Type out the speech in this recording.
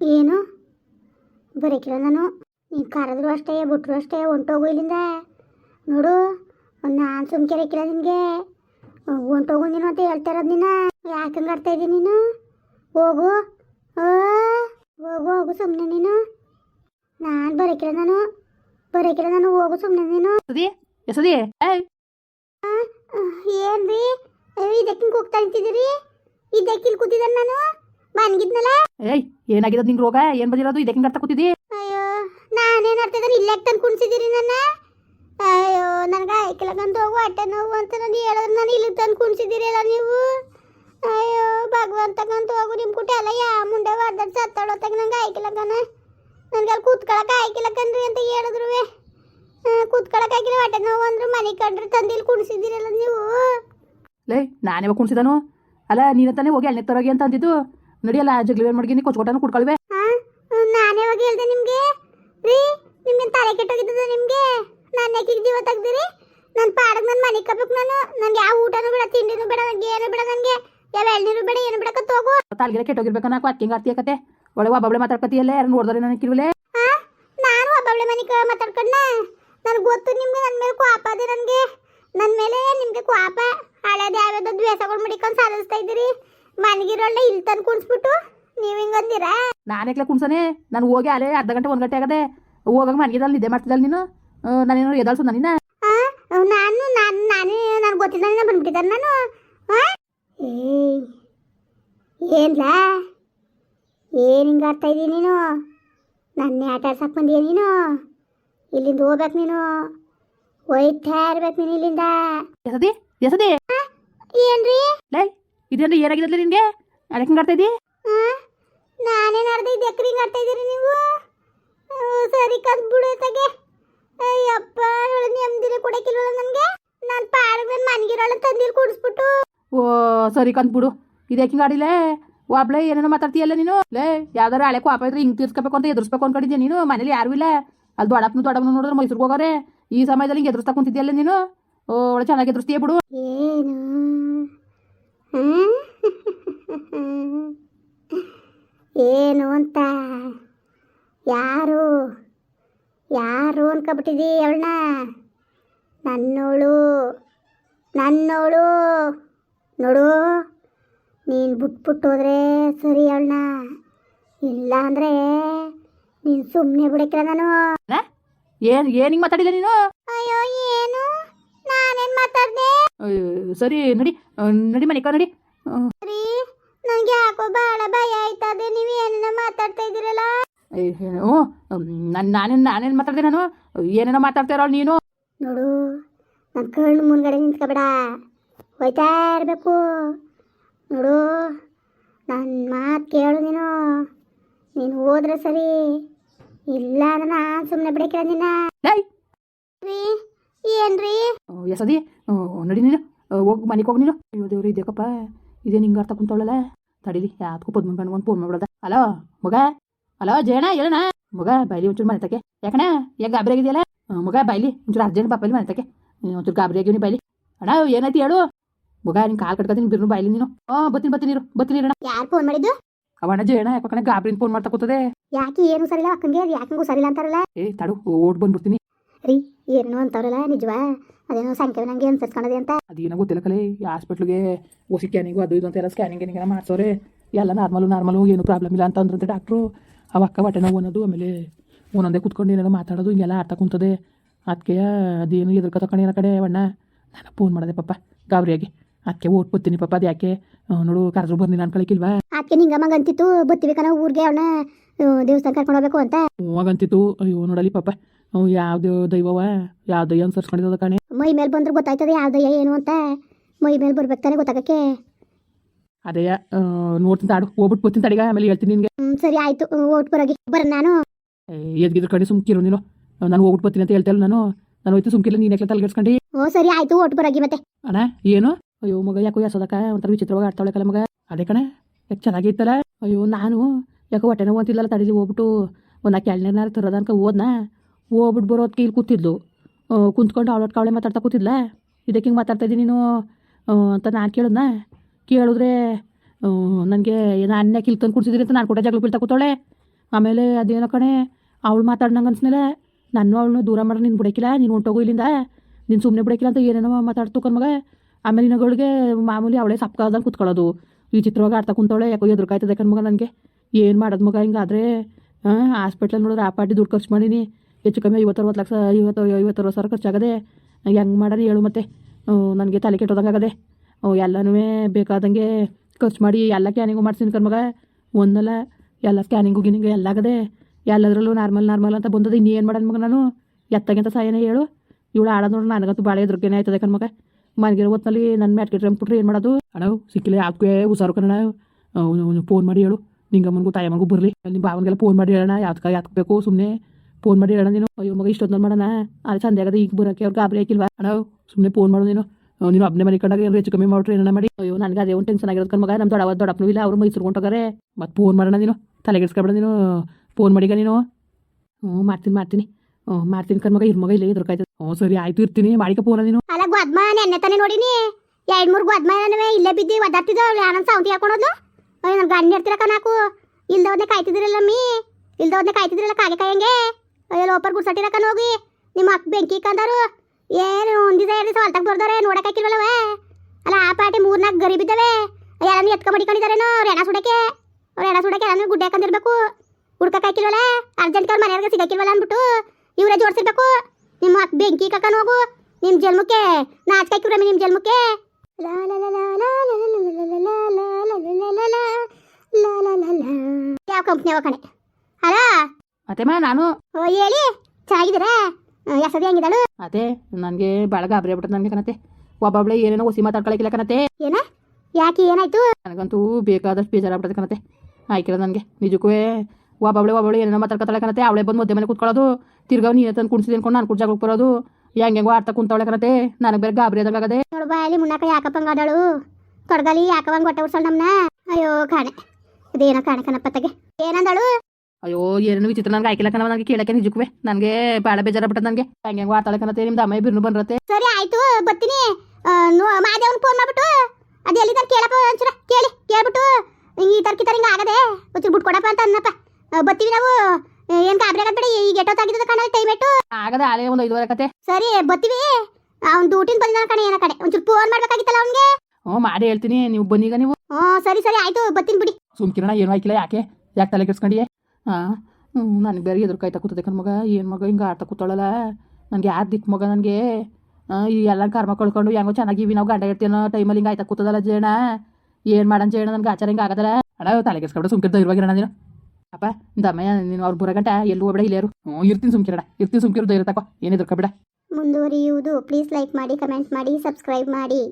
ಏನು? ಬರೀಕಿಲ್ಲ ನಾನು. ನೀನು ಕರೆದ್ರು ಅಷ್ಟೇ ಬಿಟ್ರು ಅಷ್ಟೇ ಹೊಂಟೋಗು ಇಲ್ಲಿಂದ. ನೋಡು ನಾನು ಸುಮ್ಕೆ ಇಕ್ಕಿಲ್ಲ ನಿನಗೆ. ಹೊಂಟೋಗು ನೀನು ಅಂತ ಹೇಳ್ತಾ ಇರೋದು ನೀನು. ಯಾಕೆ ಹಂಗೆ ಆಡ್ತಾ ಇದ್ದೀನಿ ನೀನು? ಹೋಗು. ಹೋಗು ಹೋಗು ಸುಮ್ಮನೆ ನೀನು. ನಾನು ಬರೀಕಿಲ್ಲ ನಾನು. ಬರೀಕಿಲ್ಲ ನಾನು ಹೋಗು ಸುಮ್ಮನೆ ನೀನು. ಎಸದಿ ಏನ್ರಿ? ಇದಕ್ಕಿಂಗ್ ಹೋಗ್ತಾ ನಿಂತಿದ್ದೀರಿ? ಇದಕ್ಕೆ ಇಲ್ಲಿ ಕೂತಿದ್ದಾನೆ ನಾನು? ಮನ್ಗಿದ್ನಲ್ಲ ಏಯ್ ಏನಾಗಿರೋದು ನಿಂಗೆ ರೋಗ? ಏನು ಬಂದಿರೋದು? ಇದಕ್ಕೆ ಅರ್ಥ ಕೂತಿದ್ದಿ ಅಯ್ಯೋ ನಾನೇನ್ ಅರ್ಥ ಇಲ್ಲೇ ತಂದು ಕುಣ್ಸಿದಿರಿ ನನ್ನ? ಅಯ್ಯೋ ನನಗೆ ಆಯ್ಕಲಕ್ಕಂತ ಹೋಗು ಅಟ್ಟೆ ನೋವು ಅಂತ ನಾನು ಹೇಳಿದ್ರೆ ನಾನು ಇಲ್ಲಿ ತಂದು ಕುಣ್ಸಿದಿರಲ್ಲ ನೀವು? ಅಯ್ಯೋ ಭಗವಂತಕ್ಕಂತ ಹೋಗು ನಿಮ್ಮ ಕುಟೆ ಅಲ್ಲ ಯಾ ಮುಂಡೆ ಹೊಡೆದಾಡ್ ಸತ್ತಾಡೋತ್ತಾಗ ನಂಗೆ ಆಯ್ಕಿಲ್ಲಕ್ಕನ ನನಗೆ ಅಲ್ಲಿ ಕೂತ್ಕೊಳಕ ಆಯ್ಕಿಲ್ಲಕ್ಕನ್ರಿ ಅಂತ ಹೇಳಿದ್ರು ಕೂತ್ಕೊಳಕ ಆಗಿಲ್ಲ ಹೊಟ್ಟೆ ನೋವು ಅಂದ್ರು ಮನೆ ಕಂಡ್ರೆ ತಂದು ಇಲ್ಲಿ ಕುಣಿಸಿದ್ದೀರಲ್ಲ ನೀವು? ಲೇ ನಾನೇ ಕುಣಿಸಿದನು? ಅಲ್ಲ ನೀನು ತಾನೇ ಹೋಗಿ ಅಲ್ಲಿ ತರೋಗಿ ಅಂತ ಅಂದಿದ್ದು. ನಡಿಯಲ್ಲ ಜಗ್ಲಿ ಏನು ಮಾಡ್ಗಿ ಕೊಚ್ಕೊಟನು ಕುಡ್ಕೊಳ್ವೆ. ನಾನು ಯಾವಾಗ ಹೇಳ್ದೆ ನಿಮಗೆ. ರೀ ನಿಮ್ಗೆ ತಲೆ ಕೆಟ್ಟೋಗಿದ್ದದ ನಿಮಗೆ? ನಾನು ಯಾಕೆ ಜೀವ ತೆಗ್ದಿರಿ. ನನ್ನ ಪಾಡಕ್ಕೆ ನನ್ನ ಮನೆಗೆ ಕಬೇಕು ನಾನು. ನನಗೆ ಯಾವ ಊಟನೂ ಬೇಡ ತಿಂಡಿನೂ ಬೇಡ ನನಗೆ ಏನು ಬೇಡ ನನಗೆ ಯಾವ ಎಳ್ನೀರು ಬೇಡ ಏನು ಬೇಡಕ್ಕ ಹೋಗು. ತಾಲ್ಗಿರ ಕೆಟ್ಟೋಗಿರ್ಬೇಕು ನಾಕು ಅದಕ್ಕೆ ಹಿಂಗೆ ಆರ್ತಿ ಕತೆ ಒಳ್ಳೆ ಒಬ್ಬಳೆ ಮಾತಾಡ್ಕತಿಯಲ್ಲ ಯಾರು ನೋಡಿದ್ರೆ ನನಗೆ ಕಿರುವಲೆ ನಾನು ಒಬ್ಬಳೆ ಮನೆಗೆ ಮಾತಾಡ್ಕೊಂಡ ನನಗೆ ಗೊತ್ತು ನಿಮ್ಗೆ ನನ್ನ ಮೇಲೆ ಕೋಪ ಅದೇ ನನಗೆ. ನನ್ನ ಮೇಲೆ ನಿಮಗೆ ಕೋಪ. ಹಳೇದು ಯಾವ್ಯಾವ್ದು ದ್ವೇಷಗಳು ಮಡಿಕೊಂಡು ಸಾಧಿಸ್ತಾ ಇದ್ದೀರಿ. ಮನೆಗಿರೋಳ್ಳೆ ಇಲ್ಲಿ ತಂದು ಕುಣಿಸ್ಬಿಟ್ಟು ನೀವು ಹಿಂಗಂದಿರಾ ನಾನೇಕ್ಲೆ ಕುಣ್ಸನೆ? ನಾನು ಹೋಗಿ ಅಲ್ಲೇ ಅರ್ಧ ಗಂಟೆ ಒಂದು ಗಂಟೆ ಆಗದೆ ಹೋಗಾಗ ಮನೆಗಿದಲ್ಲಿ ನಿದ್ದೆ ಮಾಡ್ತಿದ್ದಲ್ಲ ನೀನು? ನಾನೇನೋ ಎದಲ್ಸು ನಾನಿನ್ನ ಆ, ನಾನು ನಾನು ನಾನೇ ನನಗೆ ಗೊತ್ತಿಲ್ಲ ನಾನು. ಬಂದ್ಬಿಟ್ಟಿದ್ದಾರೆ ನಾನು ಏನ್ಲ? ಏನು ಹಿಂಗ ಆಡ್ತಾ ಇದ್ದೀನಿ ನೀನು? ನನ್ನೇ ಆಟ ಆಡ್ಸಕ್ಕೆ ಬಂದೀಯ ನೀನು? ಇಲ್ಲಿಂದ ಹೋಗ್ಬೇಕು ನೀನು? ಒಯ್ತಾ ಇರ್ಬೇಕು ನೀನು ಇಲ್ಲಿಂದ? ಎಸದಿ ಎಸದಿ ಏನ್ರಿ? ಲೇ! ಇದೇನು ಏನಾಗಿದ್ರಿ ನಿನಗೆ? ಅದಕ್ಕೆ ಹಿಂಗೆ ಆಡ್ತಾ ಇದ್ದಿ? ನಾನೇನು ಆಡ್ದೆ? ಇದು ಎಕ್ರೆ ಆಡ್ತಾ ಇದ್ದೀರಿ ನೀವು? ಸರಿ ಕದ್ ಬಿಡು ತಗೆ ಅಯ್ಯಪ್ಪ ಇವಳು ನೆಮ್ಮದಿನೇ ಕೊಡಕ್ಕಿಲ್ವಲ್ಲ ನನಗೆ? ನಾನು ಪಾಡಿಗೆ ನನ್ನ ಮನೆಗಿರೋಳ ತಂದಿಲ್ ಕುಡಿಸ್ಬಿಟ್ಟು. ಓ ಸರಿ ಕಂತ ಬಿಡು. ಇದಕ್ಕೆ ಹಿಂಗೆ ಆಡಿಲ್ಲ ಒಬ್ಳೆ ಏನೇನೋ ಮಾತಾಡ್ತೀಯಲ್ಲ ನೀನು? ಲೇ ಯಾವ್ದಾರು ಹಳೆ ಕೋಪ ಇದ್ರೆ ಹಿಂಗೆ ತೀರ್ಸ್ಕೋಬೇಕು ಅಂತ ಎದುರಿಸ್ಬೇಕು ಅನ್ಕೊಂಡಿದ್ದೆ ನೀನು? ಮನೇಲಿ ಯಾರು ಇಲ್ಲ. ಅಲ್ಲಿ ದೊಡ್ಡಪ್ಪನು ದೊಡ್ಡಪ್ಪನು ನೋಡಿದ್ರೆ ಮೈಸೂರಿಗೆ ಹೋಗೋರೆ. ಈ ಸಮಯದಲ್ಲಿ ಹಿಂಗೆ ಎದುರಿಸ್ತಾ ಕುಂತಿದ್ಯಲ್ಲ ನೀನು? ಓ ಒಳ್ಳೆ ಚೆನ್ನಾಗಿ ಎದುರಿಸ್ತೀಯ ಬಿಡು. ಏನು? ಏನು ಅಂತ? ಯಾರು? ಯಾರು ಅನ್ಕೊಬಿಟ್ಟಿದಿ ಅವಳನ್ನ? ನನ್ನೋಳು. ನನ್ನೋಳು. ನೋಡು ನೀನು ಬಿಟ್ಬಿಟ್ಟು ಹೋದ್ರೆ ಸರಿ ಅವಳನ್ನ. ಇಲ್ಲ ಅಂದರೆ ನೀನು ಸುಮ್ಮನೆ ಬಿಡಕ್ಕಿಲ್ಲ ನಾನು. ಏನು ಏನು ಹಿಂಗೆ ಮಾತಾಡಿಲ್ಲ ನೀನು? ಅಯ್ಯೋ ಏನು? ನಾನೇನು ಮಾತಾಡ್ದೆ? ಸರಿ ನಡಿ ನಡಿ ಮನಿಕ ನಡಿ. ಸರಿ ರೀ ನಂಗೆ ಯಾಕೋ ಬಹಳ ಭಯ ಆಯ್ತದೆ ನೀವು ಏನೇನೋ ಮಾತಾಡ್ತಾ ಇದ್ದೀರಲ್ಲ? ಓ ನಾನು ನಾನೇನು ನಾನೇನು ಮಾತಾಡ್ದೆ ನಾನು? ಏನೇನೋ ಮಾತಾಡ್ತಾ ಇರೋ ನೀನು? ನೋಡು ನನ್ನ ಕಣ್ಣು ಮುಂದ್ಗಡೆ ನಿಂತ್ಕೊಬೇಡ. ಹೋಯ್ತಾ ಇರಬೇಕು. ನೋಡು ನನ್ನ ಮಾತು ಕೇಳು ನೀನು. ನೀನು ಹೋದ್ರೆ ಸರಿ. ಇಲ್ಲ ಅಂದ್ರೆ ನಾನು ಸುಮ್ಮನೆ ಬಿಡಕ್ಕಿಲ್ಲ ನಿನ್ನ. ಏನ್ರಿ? ಎಸದಿ ನಡಿ ನೀನು. ಹೋಗಿ ಮನೆಗೆ ಹೋಗಿ ನೀನು. ಅಯ್ಯೋ ದೇವ್ರಿ ಇದೇಕಪ್ಪ ಇದೇನು ಹಿಂಗೆ ಅರ್ಥ ಕುಂತವಳಲ್ಲ. ತಡೀಲಿ ಯಾತ್ಕೂ ಪದ್ಮ ಕಣ್ಗೆ ಒಂದು ಫೋನ್ ಮಾಡ್ಬಿಡದ. ಹಲೋ ಮಗ? ಹಲೋ ಜೇಣ ಹೇಳಣ ಮಗ ಬಾಯ್ಲಿ ಒಂಚೂರು ಮನೆ ತಕ್ಕೆ ಯಾಕಣ ಯಾಕೆ ಗಾಬರಿ ಆಗಿದೆಯಲ್ಲ? ಮಗ ಬಾಯ್ಲಿ ಒಂಚೂರು ಅರ್ಜೆಂಟ್ ಪಾಪಲ್ಲಿ ಮನೆ ತಕ್ಕೆ ಒಂಚೂರು ಗಾಬರಿ ಆಗಿವ್ನಿ ಬೈಲಿ ಅಣ್ಣ ಏನಾಯ್ತು ಹೇಳು? ಮಗ ನಿನ್ ಕಾಲ್ ಕಟ್ಕೊತೀನಿ ಬಿರ್ನು ಬಾಯ್ಲಿ ನೀನು. ಹಾ ಬತ್ತೀನಿ ಬತ್ತೀನಿ ಇರು ಬತ್ತೀನಿ ಇರೋಣ ಯಾರು ಫೋನ್ ಮಾಡಿದ್ದು? ಅವಣ್ಣ ಜಯಣ ಯಾಕಣ್ಣ ಗಾಬರಿನ ಫೋನ್ ಮಾಡ್ತಾ ಕೂತದೆ. ಯಾಕೆ ಏನು ಸರಿಲ್ಲ ಅಕ್ಕಂಗೆ ಯಾಕೆ ಸರಿಲ್ಲ ಅಂತಾರಲ್ಲ? ಏ ತಡು ಓಡ್ ಬಂದ್ಬಿಡ್ತೀನಿ. ರೀ ಏನೋ ಅಂತಾರಲ್ಲ ನಿಜವಾ? ಅದೇನೋ ಸಂಖ್ಯೆ ನಂಗೆ ಅನ್ಸರ್ಸ್ಕೊಂಡದೆ ಅಂತ? ಅದೇನೋ ಗೊತ್ತಿಲ್ಲ ಕಲೆ ಹಾಸ್ಪಿಟ್ಲಿಗೆ ಓ ಸ್ಕ್ಯಾನಿಂಗು ಅದು ಇದು ಅಂತ ಎಲ್ಲ ಸ್ಕ್ಯಾನಿಂಗ್ ಏನಿಗೆ ಮಾಡ್ಸೋರೆ. ಎಲ್ಲ ನಾರ್ಮಲು ನಾರ್ಮಲು ಏನು ಪ್ರಾಬ್ಲಮ್ ಇಲ್ಲ ಅಂತ ಅಂದ್ರಂತೆ ಡಾಕ್ಟ್ರು ಅವಕ್ಕ ಹೊಟ್ಟೆ ನೋವು ಅನ್ನೋದು ಆಮೇಲೆ ಒಂದೊಂದೇ ಕುತ್ಕೊಂಡು ಏನೇನೋ ಮಾತಾಡೋದು ಹಿಂಗೆಲ್ಲ ಅರ್ಥ ಕುಂತದೆ. ಅದಕ್ಕೆ ಅದೇನು ಎದುರ್ಕ ತಕೊಂಡು ಏನೋ ಕಡೆ ಅಣ್ಣ. ನಾನು ಫೋನ್ ಮಾಡಿದೆ ಪಪ್ಪ ಗಾಬರಿಯಾಗಿ. ಅದಕ್ಕೆ ಓಟ್ ಬತ್ತೀನಿ ಪಪ್ಪ ಅದು ಯಾಕೆ ನೋಡು ಕರೆದ್ರು ಬಂದಿನ ಅನ್ಕೊಳಕಿಲ್ವಾ ಅದಕ್ಕೆ ನಿಂಗ ಮಗ ಅಂತಿತ್ತು ಬರ್ತೀವಿ ಕಣ ಊರಿಗೆ ಅವನ ದೇವಸ್ಥಾನ ಕರ್ಕೊಂಡು ಹೋಗ್ಬೇಕು ಅಂತ? ಹೋಗಂತಿತ್ತು ಅಯ್ಯೋ ನೋಡಲಿ ಪಾಪ. ಯಾವ್ದು ದೈವವ? ಯಾವ ದೈವ ಅನ್ಸರ್ಸ್ಕೊಂಡಿದ್ದದ ಕಣೆ? ಮೈ ಮೇಲೆ ಬಂದ್ರೆ ಗೊತ್ತಾಯ್ತದೆ ಯಾವ್ದು ಏನು ಅಂತ. ಮೈ ಮೇಲೆ ಬರ್ಬೇಕು ತಾನೆ ಗೊತ್ತಾಗಕ್ಕೆ. ಅದೇ ನೋಡ್ತೀನಿ ತಾಡು. ಹೋಗ್ಬಿಟ್ಟು ಬರ್ತೀನಿ ತಡಿಗ ಆಮೇಲೆ ಹೇಳ್ತೀನಿ ನಿನ್ಗೆ. ಹ್ಮ್, ಸರಿ ಆಯ್ತು. ಓಟ್ ಬರೋಗಿ. ಬರ ನಾನು. ಎದ್ಗಿದ್ರ ಕಡೆ ಸುಮ್ಕಿರು ನೀನು. ನಾನು ಹೋಗ್ಬಿಟ್ಟು ಬರ್ತೀನಿ ಅಂತ ಹೇಳ್ತಾ ಇಲ್ಲ ನಾನು. ನಾನು ಹೋಯ್ತು ಸುಮ್ಕಿಲ್ಲ ನೀನು ಯಾಕೆ ತಲೆಗೆಡ್ಸ್ಕೊಂಡು ಓ ಸರಿ ಆಯ್ತು ಓಟ್ ಬರೋಗಿ ಮತ್ತೆ. ಅಣ್ಣ ಏನು? ಅಯ್ಯೋ ಮಗ ಯಾಕೋ ಯಾಸೋದಕ್ಕ? ಒಂಥರ ವಿಚಿತ್ರವಾಗಿ ಆಡ್ತಾಳೆ ಕಲ ಮಗ. ಅದೇ ಕಣ ಯಾಕೆ ಚೆನ್ನಾಗಿತ್ತಲ್ಲ ಅಯ್ಯೋ ನಾನು ಯಾಕೋ ಹೊಟ್ಟೆ ನೋವು ಅಂತಿಲ್ಲಲ್ಲ ತಡೀಲಿ ಹೋಗ್ಬಿಟ್ಟು. ಒಂದು ನಾಲ್ಕು ಎಳ್ನೀರ್ನಾರು ತರೋದ ಅನ್ಕ ಹೋದ್ನಾ? ಹೋಗ್ಬಿಟ್ಟು ಬರೋದಕ್ಕೆ ಇಲ್ಲಿ ಕೂತಿದ್ಲು. ಕುಂತ್ಕೊಂಡು ಅವಳೊಟ್ಟು ಕಾವಳೆ ಮಾತಾಡ್ತಾ ಕೂತಿದ್ಲ? ಇದಕ್ಕೆ ಹಿಂಗೆ ಮಾತಾಡ್ತಾ ಇದ್ದೀನಿ ನೀನು? ಅಂತ ನಾನು ಕೇಳಿದ್ನ? ಕೇಳಿದ್ರೆ ನನಗೆ ಅನ್ಯ ಕಿಲ್ ತಂದು ಕುಡ್ಸಿದ್ರಿ ಅಂತ ನಾನು ಕೂಡ ಜಗಳ ಬೀಳ್ತಾ ಕೂತಾಳೆ ಆಮೇಲೆ ಅದೇನೋ ಕಣೆ, ಅವಳು ಮಾತಾಡ್ನಂಗೆ ಅನ್ಸ್ನಲ್ಲ? ನಾನು ಅವಳನ್ನ ದೂರ ಮಾಡಿ ನೀನು ಬಿಡಕಿಲ್ಲ? ನೀನು ಹೊಂಟೋಗು ಇಲ್ಲಿಂದ. ನೀನು ಸುಮ್ಮನೆ ಬಿಡಕಿಲ್ಲ ಅಂತ ಏನೇನೋ ಮಾತಾಡ್ತು ಮಗ. ಆಮೇಲೆ ನಿನ್ನಗಳಿಗೆ ಮಾಮೂಲಿ ಅವಳೇ ಸಪ್ಕಾದಲ್ಲಿ ಕುತ್ಕೊಳ್ಳೋದು. ಈ ಚಿತ್ರವಾಗಿ ಆಡ್ತಾ ಕುಂತವಳೆ. ಯಾಕೋ ಎದುರ್ಕಾಯ್ತದೆ ಕಣ್ಮಗ ನನಗೆ. ಏನು ಮಾಡೋದು ಮಗ ಹಿಂಗಾದ್ರೆ? ಹಾಂ ಹಾಸ್ಪಿಟ್ಲಲ್ಲಿ ನೋಡಿದ್ರೆ ಆ ಪಾಟಿ ದುಡ್ಡು ಖರ್ಚು ಮಾಡೀನಿ. ಹೆಚ್ಚು ಕಮ್ಮಿ ಐವತ್ತು ಅರವತ್ತು ಲಕ್ಷ, ಐವತ್ತು ಐವತ್ತು ಸಾವಿರ ಖರ್ಚಾಗದೆ, ಹೆಂಗೆ ಮಾಡೋದು ಹೇಳು ಮತ್ತೆ. ನನಗೆ ತಲೆ ಕೆಟ್ಟೋದಂಗಾಗದೆ. ಎಲ್ಲನೂ ಬೇಕಾದಂಗೆ ಖರ್ಚು ಮಾಡಿ ಎಲ್ಲ ಕ್ಯಾನಿಂಗು ಮಾಡ್ತೀನಿ ಕರ್ಮಗ ಒಂದಲ್ಲ, ಎಲ್ಲ ಸ್ಕ್ಯಾನಿಂಗು ಗಿನಿಂಗು ಎಲ್ಲ ಆಗದೆ ಎಲ್ಲದರಲ್ಲೂ ನಾರ್ಮಲ್ ನಾರ್ಮಲ್ ಅಂತ ಬಂದದ ಇನ್ನೇನು ಮಾಡೋದು ಮಗ ನಾನು? ಎತ್ತಗಿಂತ ಸಾಯನೇ ಹೇಳು. ಇವಳು ಆಡೋದು ನೋಡಿ ನನಗಂತೂ ಭಾಳ ಎದುರುಗೇನೆ ಆಯ್ತದೆ ಕಣ್ಮಗ ಮನೆಗಿರೋ ಹೊತ್ನಲ್ಲಿ ನನ್ನ ಮ್ಯಾಟ್ಗೆ ಬಿಟ್ರೆ ಏನು ಮಾಡೋದು? ಅಣ್ಣ, ಸಿಕ್ಕಿಲ್ಲ, ಯಾಕೆ ಹುಷಾರು ಕಣ ಫೋನ್ ಮಾಡಿ ಹೇಳು. ನಿಂಗಮ್ಮನಿಗೂ, ತಾಯಮ್ಮನಿಗೂ ಬರಲಿ. ನಿಮ್ಮ ಭಾವನಿಗೆಲ್ಲ ಫೋನ್ ಮಾಡಿ ಹೇಳೋಣ ಯಾವ್ದಕ್ಕೆ ಯಾಕೆ ಬೇಕು ಸುಮ್ಮನೆ ಫೋನ್ ಮಾಡಿ ಹೇಳೋಣ ನೀನು? ಅಯ್ಯೋ, ಮಗ ಇಷ್ಟೊಂದು ಮಾಡೋಣ. ಅದು ಸಂದೆ ಆಗದ ಈಗ ಬರೋಕ್ಕೆ ಅವ್ರು ಗಾಬರಿ ಹಾಕಿಲ್ವಾ? ಅಣ್ಣ ಸುಮ್ಮನೆ ಫೋನ್ ಮಾಡು ನೀನು. ನೀನು ಮನೆ ಕಂಡಾಗ ಏನು ಹೆಚ್ಚು ಕಮ್ಮಿ ಮಾಡ್ರಿ ಏನೋ ಮಾಡಿ. ಅಯ್ಯೋ, ನನಗೆ ಅದೇ ಒಂದು ಟೆನ್ಷನ್ ಆಗಿರೋದು ಮಗ. ನಮ್ಮ ದೊಡ್ಡವ ದೊಡ್ಡಪ್ಪನೂ ಇಲ್ಲ, ಅವರು ಮೈಸೂರು ಹೊಂಟೋಗಾರೆ ಮತ್ತೆ ಫೋನ್ ಮಾಡೋಣ ನೀನು. ತಲೆಗೆಡ್ಸ್ಕೊಬೇಡ ನೀನು. ಫೋನ್ ಮಾಡಿಗ ನೀನು. ಹ್ಞೂ ಮಾಡ್ತೀನಿ ಮಾಡ್ತೀನಿ. ಹ್ಞೂ ಮಾಡ್ತೀನಿ ಕಣ್ಮಗ ಇರ್ ಮಗ ಇಲ್ಲೇ ಎದುರ್ಕಾಯ್ತದೆ ಹ್ಞೂ ಸರಿ, ಆಯ್ತು, ಇರ್ತೀನಿ. ಮಾಡಿಕ ಫೋನ ನೀನು. ಅಲ್ಲ ಗೊದ್ಮ ನೆನ್ನೆ ತಾನೇ ನೋಡಿನಿ. ಎರಡ್ ಮೂರು ಗೊದ್ಮ ಇಲ್ಲೇ ಬಿದ್ದು ಒದ್ದಾಡ್ತಿದ್ದ ಆನಂದ್ ಸೌಂಟಿ ಹಾಕೊಳೋದು ನನ್ನ ಗಂಡ ಇರ್ತಿರಕ ನಾಕು ಇಲ್ದವ್ರನ್ನೇ ಕಾಯ್ತಿದ್ರಲ್ಲ ಮೀ ಇಲ್ದವ್ರನ್ನೇ ಕಾಯ್ತಿದ್ರಲ್ಲ ಕಾಗೆ ಕಾಯಂಗೆ? ಅಯ್ಯೋ ಲೋಪರ್ ಗುಡ್ಸಟ್ಟಿರ ಕನ್ ಹೋಗಿ ನಿಮ್ಮ ಅಕ್ಕ ಬೆಂಕಿ ಕಂದರು ಏನು ಒಂದಿಸ ಎರಡು ದಿವಸ ಹೊಲ್ತಾಗ ಬರ್ದವ್ರೆ ಅಲ್ಲ ಆ ಪಾಟಿ ಮೂರ್ನಾಲ್ಕು ಗರಿ ಬಿದ್ದವೆ ಯಾರನ್ನು ಎತ್ಕ ಮಡಿಕೊಂಡಿದ್ದಾರೇನೋ ಅವ್ರು ಸುಡಕ್ಕೆ ಅವ್ರು ಎಣ ಸುಡಕ್ಕೆ ಎಲ್ಲಾನು ಗುಡ್ಡೆ ಹಾಕೊಂಡಿರ್ಬೇಕು ಹುಡ್ಕಕ್ ಹಾಕಿಲ್ವಲ್ಲ ಅರ್ಜೆಂಟ್ ಅವ್ರ ಮನೆಯವ್ರಿಗೆ ಸಿಗಕ್ಕಿಲ್ವಲ್ಲ ಅಂದ್ಬಿಟ್ಟು ಇವರೇ ಜೋಡಿಸಿರ್ಬೇಕು ನಿಮ್ಮ ಅಕ್ಕ ಬೆಂಕಿ ಕಕ್ಕನ್ ಹೋಗು ನಿಮ್ಮ ಜನ್ಮಕ್ಕೆ ನಾಚಿಕೆ ನಿಮ್ಮ ಜಲ್ಮಕ್ಕೆ ಲಾ. ಯಾವ ಕಂಪ್ನಿ ಕಣೆ ಅಲ್ಲ ಮತ್ತೆ ಮಾ ನಾನು? ಓ ಹೇಳಿ. ಚೆನ್ನಾಗಿದ್ದೀರಾ ಎಸದಿ ಹೆಂಗಿದ್ದಾಳು? ಅದೇ ನನಗೆ ಭಾಳ ಗಾಬರಿ ಆಗ್ಬಿಟ್ಟೆ ನನಗೆ ಕಣತೆ. ಒಬ್ಬೊಬ್ಳೆ ಏನೇನೋ ಹೊಸಿ ಮಾತಾಡ್ಕೊಳಕಿಲ್ಲ ಕಣತೆ. ಏನ? ಯಾಕೆ ಏನಾಯ್ತು? ನನಗಂತೂ ಬೇಕಾದಷ್ಟು ಬೇಜಾರಾಗ್ಬಿಟ್ಟದೆ ಕಣತೆ. ಆಯ್ಕಿಲ್ಲ ನನಗೆ. ನಿಜಕ್ಕೂ ಒಬ್ಬೊಬ್ಳೆ ಒಬ್ಬೊಬ್ಳೆ ಏನೇನೋ ಮಾತಾಡ್ಕೊತಾಳೆ ಕಣತೆ. ಅವಳೆ ಬಂದು ಮಧ್ಯೆ ಮನೆ ಕೂತ್ಕೊಳ್ಳೋದು. ತಿರ್ಗಾವ್ ನೀನು ತಂದು ಕುಣಿಸಿದೆ ಅನ್ಕೊಂಡು ನಾನು ಕುಡ್ಜಾಗ ಬರೋದು ಹೆಂಗೆ ಹೆಂಗೋ ಆಡ್ತಾ ಕುಂತವಳೆ ಕಣತೆ. ನನಗೆ ಬೇರೆ ಗಾಬರಿ ಆದಂಗಾಗದೆ ನೋಡು ಬಾಯಲ್ಲಿ ಮುನ್ನಕ ಯಾಕಪ್ಪಂಗ ಆಡಾಳು ತೊಡಗಲಿ ಯಾಕವಂಗ ಹೊಟ್ಟೆ ಉಡ್ಸಲ್ ನಮ್ಮನ್ನ ಅಯ್ಯೋ ಕಾಣೆ. ಇದೇನೋ ಕಾಣೆ ಕಣಪ್ಪ ತಗೆ ಏನಂದಳು? ಅಯ್ಯೋ ಏನೋ ವಿಚಿತ್ರ ನನಗೆ ಆಯ್ಕಿಲ್ಲ ಕಣ ನನಗೆ ಕೇಳಕ್ಕೆ ನಿಜಕ್ಕೂ ನನಗೆ ಭಾಳ ಬೇಜಾರಾಗ್ಬಿಟ್ಟದೆ ನನಗೆ. ಹೆಂಗೆ ಹೆಂಗೋ ಆಡ್ತಾಳೆ ಕಣತೆ ನಿಮ್ದು ಅಮ್ಮ ಬಿರ್ನು ಬಂದ್ರತೆ ಸರಿ ಆಯ್ತು ಬರ್ತೀನಿ. ಮಾದೇವನ್ ಫೋನ್ ಮಾಡ್ಬಿಟ್ಟು? ಅದು ಎಲ್ಲಿ ಎಲ್ಲಿದ್ದಾರೆ ಕೇಳಪ್ಪ ಒಂಚೂರ ಕೇಳಿ ಕೇಳ್ಬಿಟ್ಟು. ಈ ತರ್ಕಿ ಹಿಂಗ ಆಗದೆ ಒಂಚೂರು ಬಿಟ್ಕೊಡಪ್ಪ ಅಂತ ಅನ್ನಪ್ಪ ಬರ್ತೀವಿ ನಾವು. ಏನ್ ಗಾಬರಿ ಆಗಬೇಡಿ ಈಗ ಎಷ್ಟೊತ್ತಾಗಿದ್ದದ ಕಣ ಟೈಮ್ ಇಟ್ಟು. ಆಗದೆ ಆಲೇ ಒಂದು ಐದುವರೆ ಕತೆ. ಸರಿ ಬರ್ತೀವಿ. ಅವ್ನು ಡ್ಯೂಟಿನ ಬಂದ ಕಣ ಏನ ಕಡೆ ಒಂಚೂರು ಫೋನ್ ಮಾಡ್ಬೇಕಾಗಿತ್ತಲ್ಲ ಅವ್ನಿಗೆ? ಹ್ಞೂ ಮಾಡಿ ಹೇಳ್ತೀನಿ ನೀವು ಬನ್ನಿ ಈಗ ನೀವು. ಹ್ಞೂ ಸರಿ ಸರಿ ಆಯ್ತು ಬರ್ತೀನಿ ಬಿಡಿ. ಸುಮ್ ಕಿರಣ ಏನು ಆಯ್ಕಿಲ್ಲ ಯಾಕೆ? ಯಾಕೆ ತಲೆ ಕೆಡ್ಸ್ಕೊಂಡಿಯೇ? ಹಾಂ? ನನಗೆ ಬೇರೆ ಎದುರು ಕಾಯ್ತಾ ಕೂತದೆ ಕಣ್ ಮಗ. ಏನು ಮಗ? ಹಿಂಗೆ ಆಡ್ತಾ ಕೂತಾಳಲ್ಲ. ನನಗೆ ಯಾರು ದಿಕ್ಕ ಮಗ ನನಗೆ? ಈ ಎಲ್ಲ ಕರ್ಮ ಕಳ್ಕೊಂಡು ಹೆಂಗೋ ಚೆನ್ನಾಗಿವಿ, ನಾವು ಗಂಡ ಇರ್ತೀನೋ ಟೈಮಲ್ಲಿ ಹಿಂಗೆ ಆಯ್ತಾ ಕೂತದಲ್ಲ ಜೇಣ ಏನು ಮಾಡೋಣ ಜೇಣ ನನಗೆ ಆಚಾರ ಹಿಂಗೆ ಆಗದಲ್ಲ? ಅಣ್ಣ, ತಲೆ ಕೆಡ್ಸ್ಕೊಂಡು ಸುಮ್ಕಿರ್ದ ಇರುವಾಗಿರೋಣ ನೀನು? ಅಪ್ಪ ದಮ್ಮಯ್ಯ ನೀನು ಅವ್ರು ಬರೋ ಗಂಟ, ಎಲ್ಲೂ ಹೋಗ್ಬೇಡ ಇಲ್ಲೇರು ಹ್ಞೂ, ಇರ್ತೀನಿ ಸುಮ್ಕಿರಡ ಇರ್ತೀನಿ ಸುಮ್ಕಿರು ಧೈರ್ಯ ತಕೋ. ಏನು ಎದುರ್ಕೋಬೇಡ. ಮುಂದುವರಿಯುವುದು. ಪ್ಲೀಸ್ ಲೈಕ್ ಮಾಡಿ ಕಮೆಂಟ್ ಮಾಡಿ ಸಬ್ಸ್ಕ್ರೈಬ್ ಮಾಡಿ.